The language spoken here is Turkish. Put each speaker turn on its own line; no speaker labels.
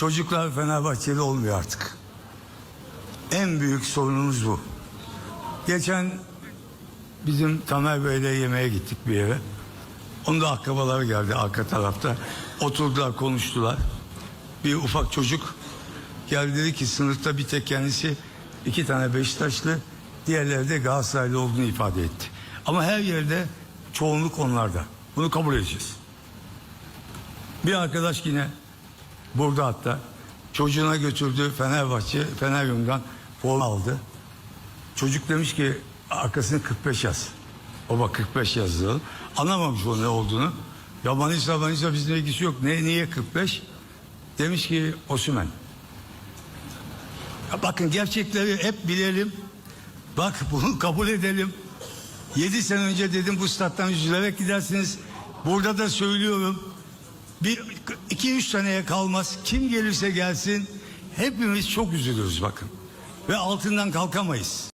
Çocuklar Fenerbahçeli olmuyor artık. En büyük sorunumuz bu. Geçen bizim Tamer Bey'le yemeğe gittik bir yere. Onun da akrabaları geldi arka tarafta. Oturdular konuştular. Bir ufak çocuk geldi dedi ki sınıfta bir tek kendisi iki tane Beşiktaşlı diğerleri de Galatasaraylı olduğunu ifade etti. Ama her yerde çoğunluk onlarda. Bunu kabul edeceğiz. Bir arkadaş yine burada hatta çocuğuna götürdü Fenerbahçe Feneryum'dan forma aldı. Çocuk demiş ki arkasını 45 yaz. Baba 45 yazdı. Anlamamış o ne olduğunu. Ya Manisa Manisa bizle ilgisi yok. Ne, niye 45? Demiş ki Osman. Ya bakın gerçekleri hep bilelim. Bak bunu kabul edelim. 7 sene önce dedim bu stat'tan üzülerek gidersiniz. Burada da söylüyorum. Bir iki üç seneye kalmaz. Kim gelirse gelsin hepimiz çok üzülürüz bakın. Ve altından kalkamayız.